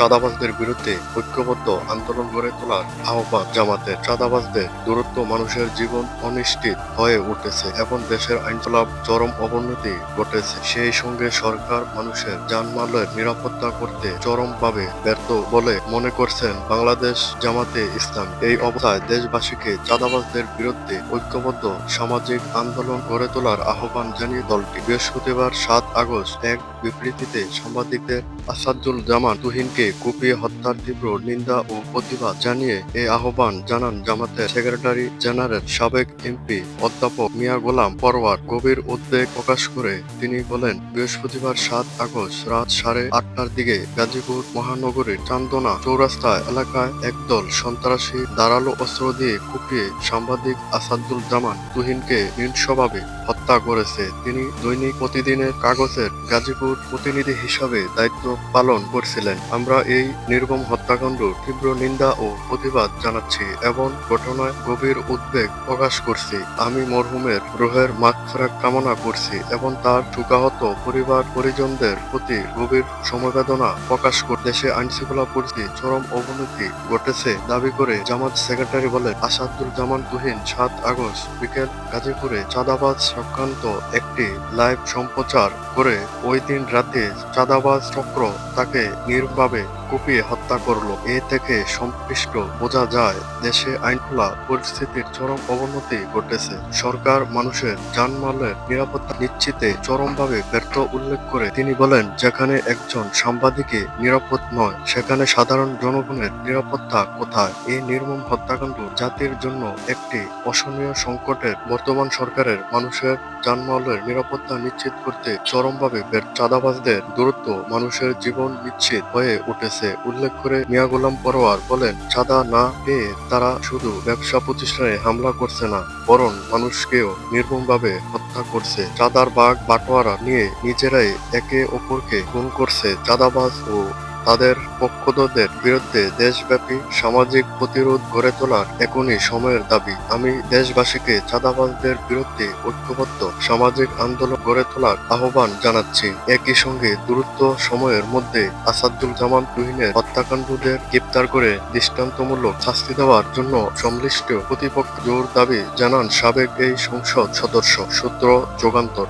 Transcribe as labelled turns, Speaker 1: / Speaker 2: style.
Speaker 1: চাঁদাবাজদের বিরুদ্ধে ঐক্যবদ্ধ আন্দোলন গড়ে তোলার আহ্বান জামাতে চাঁদাবাজদের দূরত্ব মানুষের জীবন অনিশ্চিত হয়ে উঠেছে, এবং দেশের আইনশৃঙ্খলা চরম অবনতি ঘটেছে। সেই সঙ্গে সরকার মানুষের জানমালের নিরাপত্তা করতে চরমভাবে ব্যর্থ বলে মনে করছেন বাংলাদেশ জামাতে ইসলাম। এই অবস্থায় দেশবাসীকে চাঁদাবাজদের বিরুদ্ধে ঐক্যবদ্ধ সামাজিক আন্দোলন গড়ে তোলার আহ্বান জানিয়ে দলটি বৃহস্পতিবার সাত আগস্ট এক বিবৃতিতে সাংবাদিকদের আসাদুল জামান তুহিনকে কুপিয়ে হত্যার তীব্র নিন্দা ও প্রতিবাদ জানিয়ে এই আহ্বান জানান জামাতের সেক্রেটারি জেনারেল সাবেক এমপি অধ্যাপক মিয়া গোলাম পরওয়ার। গভীর উদ্বেগ প্রকাশ করে তিনি বলেন, বৃহস্পতিবার সাত আগস্ট রাত সাড়ে আটটার দিকে গাজীপুর মহানগরীর চান্দনা চৌরাস্তা এলাকায় একদল সন্ত্রাসী ধারালো অস্ত্র দিয়ে কুপিয়ে সাংবাদিক আসাদুল জামান তুহিনকে নিঃস্বভাবে হত্যা করেছে। তিনি দৈনিক প্রতিদিনের কাগজের গাজীপুর প্রতিনিধি হিসাবে দায়িত্ব পালন করছিলেন। আমরা এই নির্মম হত্যাকাণ্ড তীব্র নিন্দা ও প্রতিবাদ জানাচ্ছি এবং ঘটনায় গভীর উদ্বেগ প্রকাশ করছি। আমি মরহুমের রোহের মাগফিরাত কামনা করছি এবং তার শোকাহত পরিবার পরিজনদের প্রতি গভীর সমবেদনা প্রকাশ করে দেশে আইনশৃঙ্খলা পরিস্থিতি চরম অবনতি ঘটেছে দাবি করে জামাত সেক্রেটারি বলেন আসাদুল জামান তুহিন, সাত আগস্ট বিকেল গাজীপুরে চাঁদাবাজ সংক্রান্ত একটি লাইভ সম্প্রচার করে ওই দিন রাতে চাঁদাবাজ চক্র তাকে হবে কুপিয়ে হত্যা করল। এ থেকে সম্পৃষ্ট বোঝা যায়, দেশে আইনখোলা পরিস্থিতির চরম অবনতি ঘটেছে। সরকার মানুষের জানমালের নিরাপত্তা নিশ্চিতে চরমভাবে ব্যর্থ উল্লেখ করে তিনি বলেন, যেখানে একজন সাংবাদিকে নিরাপদ নয়, সেখানে সাধারণ জনগণের নিরাপত্তা কোথায়? এই নির্মম হত্যাকাণ্ড জাতির জন্য একটি অসহনীয় সংকটের বর্তমান সরকারের মানুষের জানমালের নিরাপত্তা নিশ্চিত করতে চরমভাবে চাঁদাবাজদের দূরত্ব মানুষের জীবন নিশ্চিত হয়ে উঠেছে। উল্লেখ করে মিয়া গোলাম পরোয়ার বলেন চাঁদা না পেয়ে তারা শুধু ব্যবসা প্রতিষ্ঠানে হামলা করছে না, বরং মানুষকেও নির্মমভাবে হত্যা করছে। চাঁদার বাঘ বাটোয়ারা নিয়ে নিজেরাই একে অপরকে খুন করছে। চাঁদাবাজ ও তাদের পক্ষধরদের বিরুদ্ধে দেশব্যাপী সামাজিক প্রতিরোধ গড়ে তোলার এখনই সময়ের দাবি। আমি দেশবাসীকে চাঁদাবাজদের বিরুদ্ধে ঐক্যবদ্ধ সামাজিক আন্দোলন গড়ে তোলার আহ্বান জানাচ্ছি। একই সঙ্গে দ্রুত সময়ের মধ্যে আসাদুল জামান তুহিনের হত্যাকাণ্ডদের গ্রেপ্তার করে দৃষ্টান্তমূলক শাস্তি দেওয়ার জন্য সংশ্লিষ্ট প্রতিপক্ষ জোর দাবি জানান সাবেক এই সংসদ সদস্য সূত্র যোগান্তর।